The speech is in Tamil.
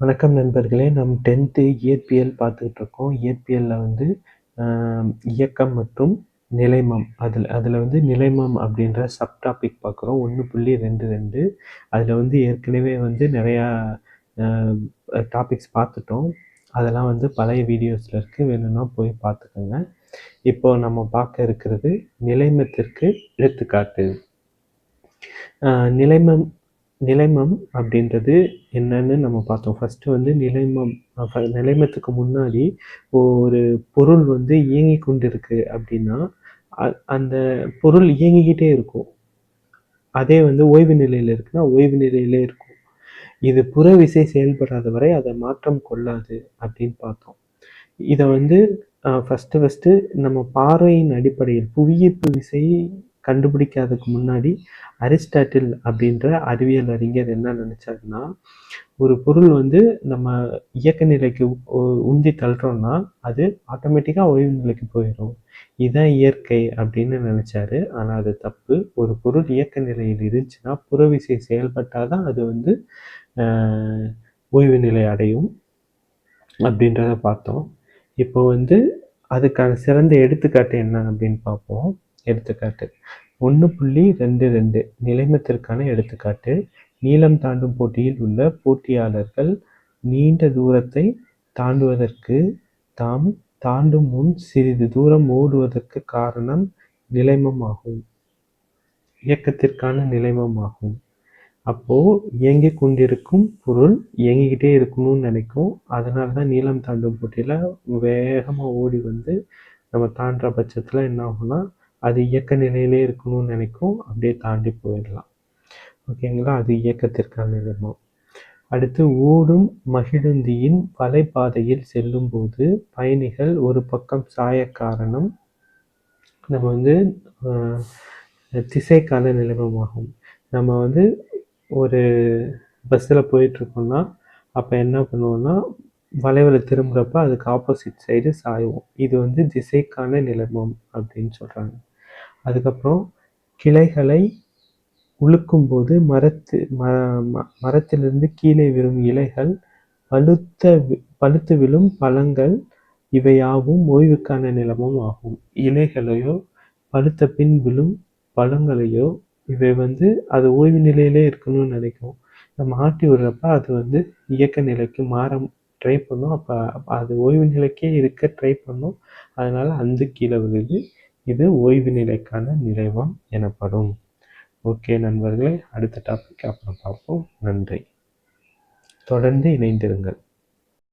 வணக்கம் நண்பர்களே நம் டென்த்து இயற்பியல் பார்த்துக்கிட்டு இருக்கோம். இயற்பியலில் வந்து இயக்கம் மற்றும் நிலைமம். அதில் அதில் வந்து நிலைமம் அப்படின்ற சப் டாபிக் பார்க்குறோம். ஒன்று புள்ளி ரெண்டு ரெண்டு. அதில் வந்து ஏற்கனவே வந்து நிறையா டாபிக்ஸ் பார்த்துட்டோம். அதெல்லாம் வந்து பழைய வீடியோஸில் இருக்குது வேணும்னா போய் பார்த்துக்கோங்க. இப்போ நம்ம பார்க்க இருக்கிறது நிலைமத்திற்கு எடுத்துக்காட்டு. நிலைமம் நிலைமம் அப்படின்றது என்னன்னு நம்ம பார்த்தோம். ஃபஸ்ட்டு வந்து நிலைமம் நிலைமத்துக்கு முன்னாடி ஒரு பொருள் வந்து இயங்கி கொண்டிருக்கு அப்படின்னா அந்த பொருள் இயங்கிக்கிட்டே இருக்கும். அதே வந்து ஓய்வு நிலையில் இருக்குன்னா ஓய்வு நிலையிலே இருக்கும். இது புற விசை செயல்படாத வரை அதை மாற்றம் கொள்ளாது அப்படின்னு பார்த்தோம். இதை வந்து ஃபஸ்ட்டு ஃபஸ்ட்டு நம்ம பார்வையின் அடிப்படையில் புவியீர்ப்பு விசை கண்டுபிடிக்காததுக்கு முன்னாடி அரிஸ்டாட்டில் அப்படின்ற அறிவியல் அறிஞர் என்ன நினச்சாருன்னா ஒரு பொருள் வந்து நம்ம இயக்க நிலைக்கு உந்தி தள்ளுறோம்னா அது ஆட்டோமேட்டிக்காக ஓய்வு நிலைக்கு போயிடும் இதுதான் இயற்கை அப்படின்னு நினச்சாரு. ஆனால் அது தப்பு. ஒரு பொருள் இயக்க நிலையில் இருந்துச்சுன்னா புறவிசை செயல்பட்டால் தான் அது வந்து ஓய்வு நிலை அடையும் அப்படின்றத பார்த்தோம். இப்போ வந்து அதுக்கான சிறந்த எடுத்துக்காட்டு என்ன அப்படின்னு பார்ப்போம். எடுத்துக்காட்டு. ஒன்று புள்ளி ரெண்டு ரெண்டு நிலைமத்திற்கான எடுத்துக்காட்டு. நீளம் தாண்டும் போட்டியில் உள்ள போட்டியாளர்கள் நீண்ட தூரத்தை தாண்டுவதற்கு தாம் தாண்டும் முன் சிறிது தூரம் ஓடுவதற்கு காரணம் நிலைமமாகும். இயக்கத்திற்கான நிலைமமாகும். அப்போது இயங்கி கொண்டிருக்கும் பொருள் இயங்கிக்கிட்டே இருக்கணும்னு நினைக்கும். அதனால தான் நீளம் தாண்டும் போட்டியில் வேகமாக ஓடி வந்து நம்ம தாண்டுற பட்சத்தில் என்ன ஆகும்னா அது இயக்க நிலையிலே இருக்கணும்னு நினைக்கும் அப்படியே தாண்டி போயிடலாம். ஓகேங்களா? அது இயக்கத்திற்கான நிலைமம் அடுத்து ஓடும் மகிழுந்தியின் வலைப்பாதையில் செல்லும்போது பயணிகள் ஒரு பக்கம் சாய காரணம் நம்ம வந்து திசைக்கான நிலைமமாகும் நம்ம வந்து ஒரு பஸ்ஸில் போயிட்டுருக்கோம்னா அப்போ என்ன பண்ணுவோம்னா வளைவில் திரும்புகிறப்ப அதுக்கு ஆப்போசிட் சைடு சாய்வோம். இது வந்து திசைக்கான நிலைமம் அப்படின்னு சொல்கிறாங்க அதுக்கப்புறம் கிளைகளை உழுக்கும்போது மரத்து ம மரத்திலிருந்து கீழே விழும் இலைகள் பழுத்த பழுத்து விழும் பழங்கள் இவையாவும் ஓய்வுக்கான நிலமும் ஆகும். இலைகளையோ பழுத்த பின் விழும் பழங்களையோ இவை வந்து அது ஓய்வு நிலையிலே இருக்கணும்னு நினைக்கும். நம்ம ஆட்டி விடுறப்ப அது வந்து இயக்க நிலைக்கு மாற ட்ரை பண்ணும். அப்போ அது ஓய்வு நிலைக்கே இருக்க ட்ரை பண்ணும். அதனால் அந்த கீழே விழுது. இது ஓய்வு நிலைக்கான நிறைவம் எனப்படும். ஓகே நண்பர்களே அடுத்த டாபிக் அப்புறம் பார்ப்போம். நன்றி. தொடர்ந்து இணைந்திருங்கள்.